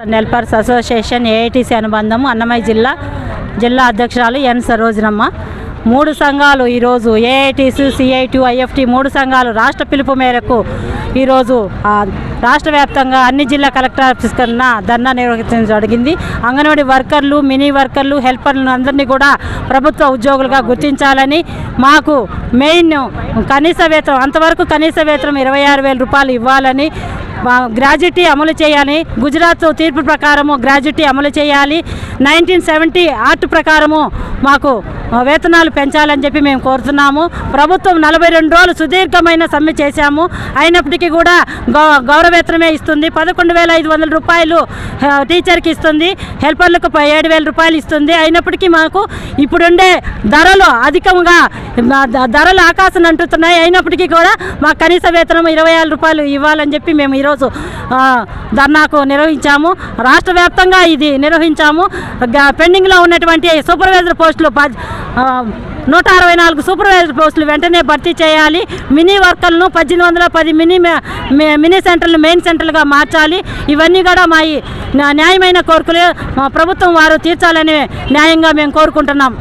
నెల్పర్స్ association AITC అనుబంధం అన్నమయ్య జిల్లా జిల్లా అధ్యక్షురాలు ఎన్ సరోజనమ్మ. మూడు సంఘాలు ఈరోజు ఏఐటీసీ సిఐటి ఐఎఫ్టి మూడు సంఘాలు రాష్ట్ర పిలుపు మేరకు ఈరోజు రాష్ట్ర వ్యాప్తంగా అన్ని జిల్లా కలెక్టర్ ఆఫీస్ కన్నా ధర్నా నిర్వహించడం జరిగింది. అంగన్వాడీ వర్కర్లు మినీ వర్కర్లు హెల్పర్లను అందరినీ కూడా ప్రభుత్వ ఉద్యోగులుగా గుర్తించాలని మాకు మెయిన్ కనీస వేతనం అంతవరకు కనీస వేతనం ఇరవై ఆరు వేల రూపాయలు ఇవ్వాలని గ్రాడ్యుటీ అమలు చేయాలి. గుజరాత్ తీర్పు ప్రకారము గ్రాడ్యుటీ అమలు చేయాలి. నైన్టీన్ సెవెంటీ ఆర్ట్ ప్రకారము మాకు వేతనాలు పెంచాలని చెప్పి మేము కోరుతున్నాము. ప్రభుత్వం నలభై రెండు రోజులు సుదీర్ఘమైన సమ్మె చేశాము. అయినప్పటికీ కూడా గౌ గౌరవేతనమే ఇస్తుంది. పదకొండు వేల ఐదు వందల రూపాయలు టీచర్కి ఇస్తుంది. హెల్పర్లకు ఏడు వేల రూపాయలు ఇస్తుంది. అయినప్పటికీ మాకు ఇప్పుడుండే ధరలు అధికంగా ధరలు ఆకాశం అంటుతున్నాయి. అయినప్పటికీ కూడా మా కనీస వేతనం ఇరవై ఆరు రూపాయలు ఇవ్వాలని చెప్పి మేము ఈరోజు ధర్నాకు నిర్వహించాము. రాష్ట్ర వ్యాప్తంగా ఇది నిర్వహించాము. పెండింగ్లో ఉన్నటువంటి సూపర్వైజర్ పోస్టులు ప- నూట అరవై నాలుగు సూపర్వైజర్ పోస్టులు వెంటనే భర్తీ చేయాలి. మినీ వర్కర్లను పద్దెనిమిది వందల పది మినీ మినీ సెంటర్లు మెయిన్ సెంటర్లుగా మార్చాలి. ఇవన్నీ కూడా మా ఈ న్యాయమైన కోరికలు మా ప్రభుత్వం వారు తీర్చాలని న్యాయంగా మేము కోరుకుంటున్నాం.